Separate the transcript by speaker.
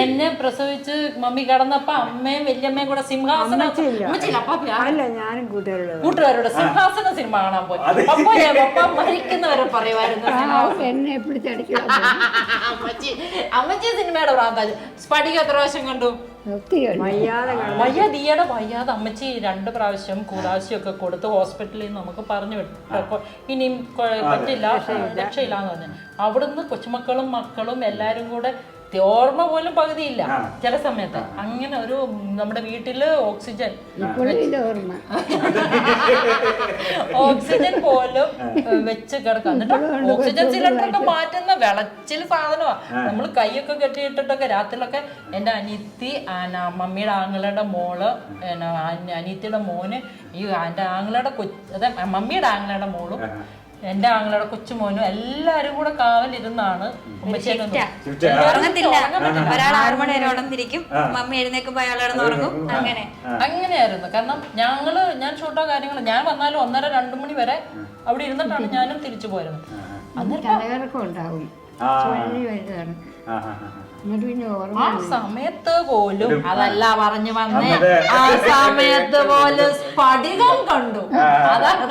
Speaker 1: എന്നെ പ്രസവിച്ച് മമ്മി കിടന്നപ്പോ അമ്മയും വല്യമ്മയും കൂടെ സിംഹാസനം
Speaker 2: അല്ല ഞാനും കൂട്ടുകാരോട്
Speaker 1: കൂട്ടുകാരോട് സിംഹാസന സിനിമ കാണാൻ പോയി. അപ്പൊ പപ്പ മരിക്കുന്നവരെ പറയുമായിരുന്നു.
Speaker 3: എന്നെ
Speaker 1: അമ്മച്ചി അമ്മച്ചി സിനിമയുടെ പ്രാന്താജ് സ്പടിക എത്ര പ്രാവശ്യം കണ്ടു?
Speaker 3: ഉണ്ട്.
Speaker 2: വയ്യാതെ
Speaker 1: വയ്യ ദിയയുടെ വയ്യാതെ അമ്മച്ചി രണ്ട് പ്രാവശ്യം കൂടാശ്യം ഒക്കെ കൊടുത്ത് ഹോസ്പിറ്റലിൽ നിന്ന് നമുക്ക് പറഞ്ഞു വിട്ടു. അപ്പൊ ഇനിയും പറ്റില്ല. രക്ഷയില്ല എന്ന് പറഞ്ഞു. അവിടുന്ന് കൊച്ചുമക്കളും മക്കളും എല്ലാരും കൂടെ ഓർമ്മ പോലും പകുതിയില്ല ചില സമയത്ത്. അങ്ങനെ ഒരു നമ്മുടെ വീട്ടിൽ ഓക്സിജൻ. ഓക്സിജൻ പോലും വെച്ച് കിടക്കാം. എന്നിട്ട് ഓക്സിജൻ സിലിണ്ടർ ഒക്കെ മാറ്റുന്ന വിളച്ചിൽ സാധനമാ. നമ്മൾ കൈയൊക്കെ കെട്ടിയിട്ടിട്ടൊക്കെ രാത്രിയിലൊക്കെ എന്റെ അനിയത്തി ആന മമ്മിയുടെ ആങ്ങളുടെ മോൾ അനിയത്തിയുടെ മോന് ഈ എന്റെ ആങ്ങളുടെ കൊച്ചു അതെ മമ്മിയുടെ ആങ്ങളുടെ മോളും എന്റെ ആങ്ങളുടെ കൊച്ചുമോനും എല്ലാരും കൂടെ കാവലിരുന്നാണ്.
Speaker 4: ഉറങ്ങത്തില്ല. ഒരാൾ ആറു മണി വരെ മമ്മി എഴുന്നേക്കുമ്പോ ഉറങ്ങും. അങ്ങനെ.
Speaker 1: അങ്ങനെയായിരുന്നു. കാരണം ഞങ്ങൾ ഞാൻ ഷൂട്ടോ കാര്യങ്ങൾ ഞാൻ വന്നാലും ഒന്നര രണ്ടു മണി വരെ അവിടെ ഇരുന്നിട്ടാണ് ഞാനും തിരിച്ചു പോരുന്നത്. അന്നേരം
Speaker 3: തലകറക്കം ഉണ്ടാവും.
Speaker 5: ആ.
Speaker 1: സമയത്ത് പോലും അതല്ല പറഞ്ഞു വന്നേ. ആ സമയത്ത് പോലും സ്ഫടികം കണ്ടു. അതാണ്